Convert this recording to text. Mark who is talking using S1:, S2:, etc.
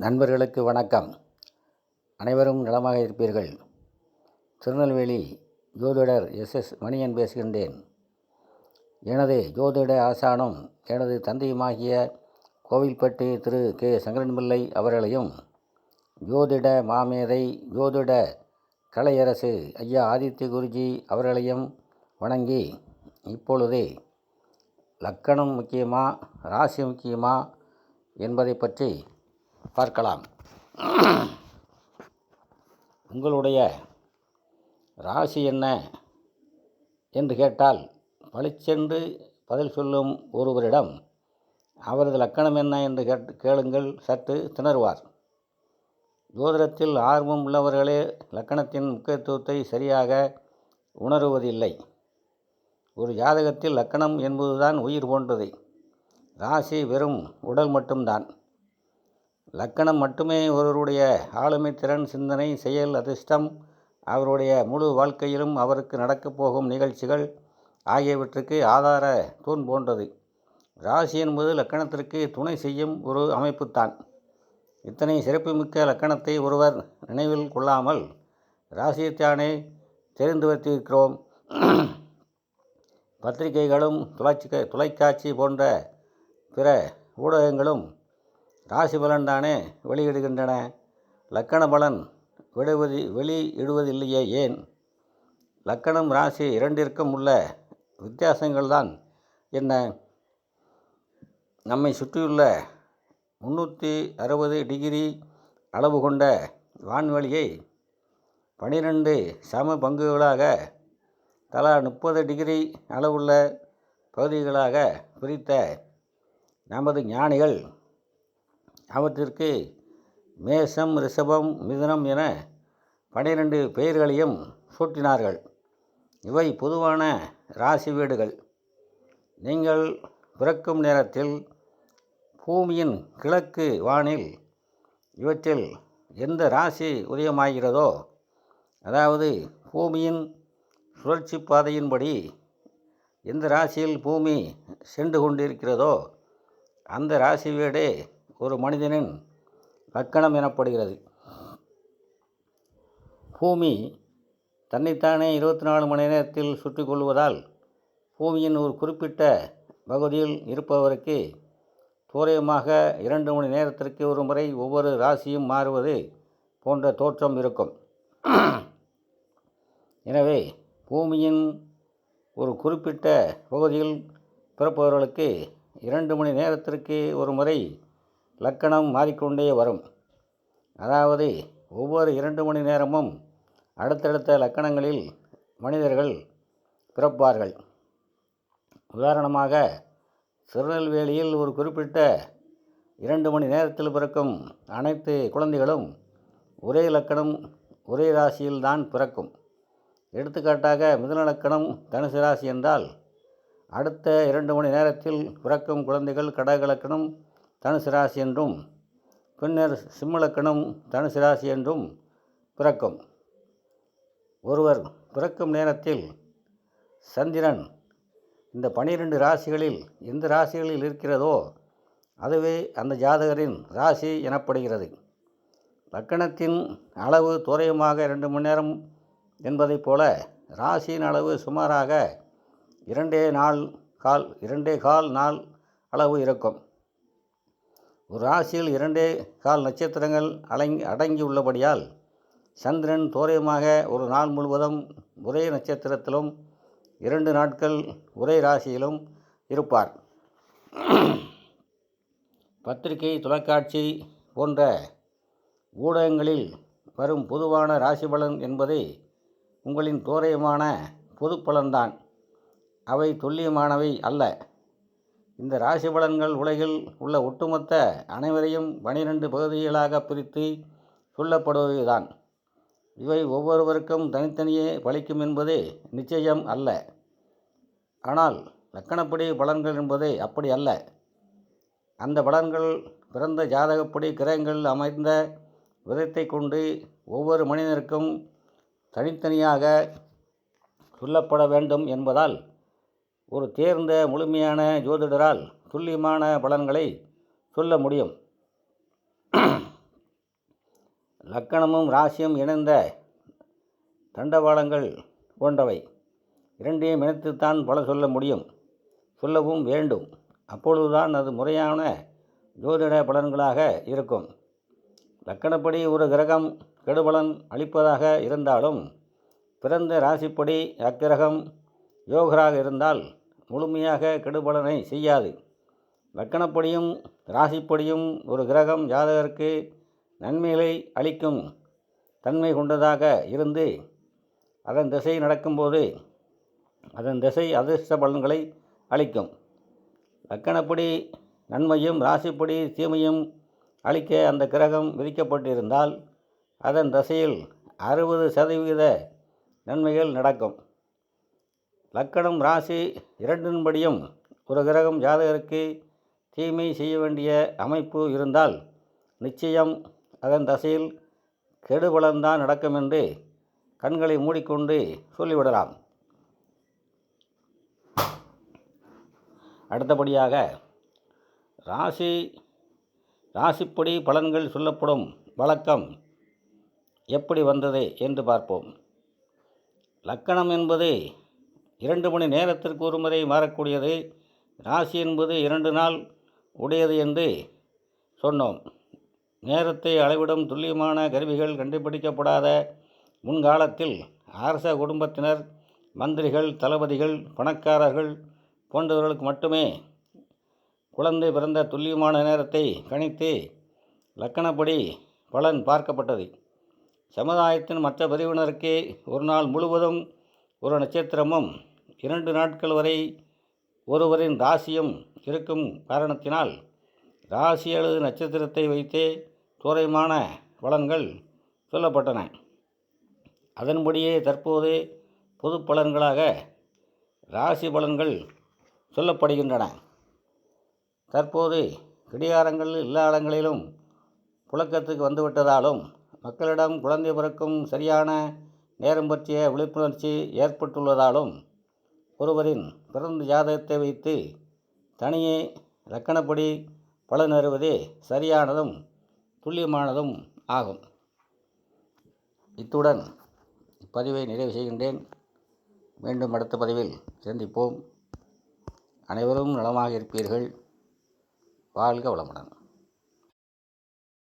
S1: நண்பர்களுக்கு வணக்கம். அனைவரும் நலமாக இருப்பீர்கள். திருநெல்வேலி ஜோதிடர் எஸ். எஸ். மணியன் பேசுகின்றேன். எனது ஜோதிட ஆசானும் எனது தந்தையுமாகிய கோவில்பட்டி திரு. கே. சங்கரன்பிள்ளை அவர்களையும் ஜோதிட மாமேதை ஜோதிட கலையரசு ஐயா ஆதித்ய குருஜி அவர்களையும் வணங்கி இப்பொழுது லக்கணம் முக்கியமா ராசி முக்கியமா என்பதை பற்றி பார்க்கலாம். உங்களுடைய ராசி என்ன என்று கேட்டால் பளிச்சென்று பதில் சொல்லும் ஒருவரிடம் அவரது லக்கணம் என்ன? என்று கேட்டு கேளுங்கள் சற்று திணறுவார். ஜோதிடத்தில் ஆர்வம் உள்ளவர்களே லக்கணத்தின் முக்கியத்துவத்தை சரியாக உணருவதில்லை. ஒரு ஜாதகத்தில் லக்கணம் என்பதுதான் உயிர் போன்றது. ராசி வெறும் உடல் மட்டும்தான். லக்கணம் மட்டுமே ஒருவருடைய ஆளுமை திறன் சிந்தனை செயல் அதிர்ஷ்டம் அவருடைய முழு வாழ்க்கையிலும் அவருக்கு நடக்கப் போகும் நிகழ்ச்சிகள் ஆகியவற்றுக்கு ஆதார தூண் போன்றது. ராசி என்பது லக்கணத்திற்கு துணை செய்யும் ஒரு அமைப்புத்தான். இத்தனை சிறப்புமிக்க லக்கணத்தை ஒருவர் நினைவில் கொள்ளாமல் ராசியைத்தானே தெரிந்து வைத்திருக்கிறோம். பத்திரிகைகளும் தொலைச்சி தொலைக்காட்சி போன்ற பிற ஊடகங்களும் ராசி பலன் தானே வெளியிடுகின்றன. லக்கண பலன் விடுவது வெளியிடுவதில்லையே ஏன்? லக்கணம் ராசி இரண்டிற்கும் உள்ள வித்தியாசங்கள் தான் என்ன? நம்மை சுற்றியுள்ள முந்நூற்றி அறுபது டிகிரி அளவு கொண்ட வான்வெளியை பனிரெண்டு சம பங்குகளாக தலா முப்பது டிகிரி அளவுள்ள பகுதிகளாக பிரித்த நமது ஞானிகள் அவற்றிற்கு மேஷம் ரிஷபம் மிதுனம் என பனிரெண்டு பெயர்களையும் சூட்டினார்கள். இவை பொதுவான ராசி வீடுகள். நீங்கள் பிறக்கும் நேரத்தில் பூமியின் கிழக்கு வானில் இவற்றில் எந்த ராசி உதயமாகிறதோ அதாவது பூமியின் சுழற்சி பாதையின்படி எந்த ராசியில் பூமி சென்று கொண்டிருக்கிறதோ அந்த ராசி வீடே ஒரு மனிதனின் லக்கணம் எனப்படுகிறது. பூமி தன்னைத்தானே இருபத்தி நாலு மணி நேரத்தில் சுற்றி கொள்வதால் பூமியின் ஒரு குறிப்பிட்ட பகுதியில் இருப்பவருக்கு தோராயமாக இரண்டு மணி நேரத்திற்கு ஒரு முறை ஒவ்வொரு ராசியும் மாறுவது போன்ற தோற்றம் இருக்கும். எனவே பூமியின் ஒரு குறிப்பிட்ட பகுதியில் பிறப்பவர்களுக்கு இரண்டு மணி நேரத்திற்கு ஒரு முறை லக்கணம் மாறிக்கொண்டே வரும். அதாவது ஒவ்வொரு இரண்டு மணி நேரமும் அடுத்தடுத்த லக்கணங்களில் மனிதர்கள் பிறப்பார்கள். உதாரணமாக திருநெல்வேலியில் ஒரு குறிப்பிட்ட இரண்டு மணி நேரத்தில் பிறக்கும் அனைத்து குழந்தைகளும் ஒரே லக்கணம் ஒரே ராசியில்தான் பிறக்கும். எடுத்துக்காட்டாக மிதுன லக்கணம் தனுசு ராசி என்றால் அடுத்த இரண்டு மணி நேரத்தில் பிறக்கும் குழந்தைகள் கடக லக்கணம் தனுசு ராசி என்றும் பின்னர் சிம்மலக்கணம் தனுசு ராசி என்றும் பிறக்கும். ஒருவர் பிறக்கும் நேரத்தில் சந்திரன் இந்த பனிரெண்டு ராசிகளில் எந்த ராசிகளில் இருக்கிறதோ அதுவே அந்த ஜாதகரின் ராசி எனப்படுகிறது. லக்கணத்தின் அளவு துறையுமாக இரண்டு மணி நேரம் என்பதைப் போல ராசியின் அளவு சுமாராக இரண்டே நாள் கால் இரண்டே கால் நாள் அளவு இருக்கும். ஒரு ராசியில் இரண்டே கால் நட்சத்திரங்கள் அலங் அடங்கியுள்ளபடியால் சந்திரன் தோரயமாக ஒரு நாள் முழுவதும் ஒரே நட்சத்திரத்திலும் இரண்டு நாட்கள் ஒரே ராசியிலும் இருப்பார். பத்திரிகை தொலைக்காட்சி போன்ற ஊடகங்களில் வரும் பொதுவான ராசி பலன் என்பது உங்களின் தோரயமான பொது பலன்தான். அவை துல்லியமானவை அல்ல. இந்த ராசி பலன்கள் உலகில் உள்ள ஒட்டுமொத்த அனைவரையும் பனிரெண்டு பகுதிகளாக பிரித்து சொல்லப்படுவதுதான். இவை ஒவ்வொருவருக்கும் தனித்தனியே பலிக்கும் என்பது நிச்சயம் அல்ல. ஆனால் லக்கணப்படி பலன்கள் என்பது அப்படி அல்ல. அந்த பலன்கள் பிறந்த ஜாதகப்படி கிரகங்கள் அமைந்த விதத்தை கொண்டு ஒவ்வொரு மனிதனுக்கும் தனித்தனியாக சொல்லப்பட வேண்டும் என்பதால் ஒரு தேர்ந்த முழுமையான ஜோதிடரால் துல்லியமான பலன்களை சொல்ல முடியும். லக்கணமும் ராசியும் இணைந்த தண்டவாளங்கள் போன்றவை. இரண்டையும் இணைத்துத்தான் பல சொல்ல முடியும். சொல்லவும் வேண்டும். அப்பொழுதுதான் அது முறையான ஜோதிட பலன்களாக இருக்கும். லக்கணப்படி ஒரு கிரகம் கெடுபலன் அளிப்பதாக இருந்தாலும் பிறந்த ராசிப்படி அக்கிரகம் யோகராக இருந்தால் முழுமையாக கெடுபலனை செய்யாது. லக்கணப்படியும் ராசிப்படியும் ஒரு கிரகம் ஜாதகருக்கு நன்மைகளை அளிக்கும் தன்மை கொண்டதாக இருந்து அதன் திசை நடக்கும்போது அதன் திசை அதிர்ஷ்ட பலன்களை அளிக்கும். லக்கணப்படி நன்மையும் ராசிப்படி தீமையும் அளிக்க அந்த கிரகம் விதிக்கப்பட்டிருந்தால் அதன் தசையில் அறுபது சதவிகித நன்மைகள் நடக்கும். லக்கணம் ராசி இரண்டின்படியும் ஒரு கிரகம் ஜாதகருக்கு தீமை செய்ய வேண்டிய அமைப்பு இருந்தால் நிச்சயம் அதன் தசையில் கெடுபலன்தான் நடக்கும் என்று கண்களை மூடிக்கொண்டு சொல்லிவிடலாம். அடுத்தபடியாக ராசி ராசிப்படி பலன்கள் சொல்லப்படும் வழக்கம் எப்படி வந்தது என்று பார்ப்போம். லக்கணம் என்பது இரண்டு மணி நேரத்திற்கு ஒரு முறை மாறக்கூடியது ராசி என்பது இரண்டு நாள் உடையது என்று சொன்னோம். நேரத்தை அளவிடும் துல்லியமான கருவிகள் கண்டுபிடிக்கப்படாத முன்காலத்தில் அரச குடும்பத்தினர் மந்திரிகள் தளபதிகள் பணக்காரர்கள் போன்றவர்களுக்கு மட்டுமே குழந்தை பிறந்த துல்லியமான நேரத்தை கணித்து லக்கணப்படி பலன் பார்க்கப்பட்டது. சமுதாயத்தின் மற்ற பிரிவினருக்கு ஒரு நாள் முழுவதும் ஒரு நட்சத்திரமும் இரண்டு நாட்கள் வரை ஒருவரின் ராசியம் இருக்கும் காரணத்தினால் ராசி அல்லது நட்சத்திரத்தை வைத்தே தோரைமான பலன்கள் சொல்லப்பட்டன. அதன்படியே தற்போது பொது பலன்களாக ராசி பலன்கள் சொல்லப்படுகின்றன. தற்போது கிடையாரங்கள் எல்லா இடங்களிலும் புழக்கத்துக்கு வந்துவிட்டதாலும் மக்களிடம் குழந்தை பிறக்கும் சரியான நேரம் பற்றிய விழிப்புணர்ச்சி ஏற்பட்டுள்ளதாலும் ஒருவரின் பிறந்த ஜாதகத்தை வைத்து தனியே இலக்கணப்படி பலன் அறிவதே சரியானதும் துல்லியமானதும் ஆகும். இத்துடன் இப்பதிவை நிறைவு செய்கின்றேன். மீண்டும் அடுத்த பதிவில் சந்திப்போம். அனைவரும் நலமாக இருப்பீர்கள். வாழ்க வளமுடன்.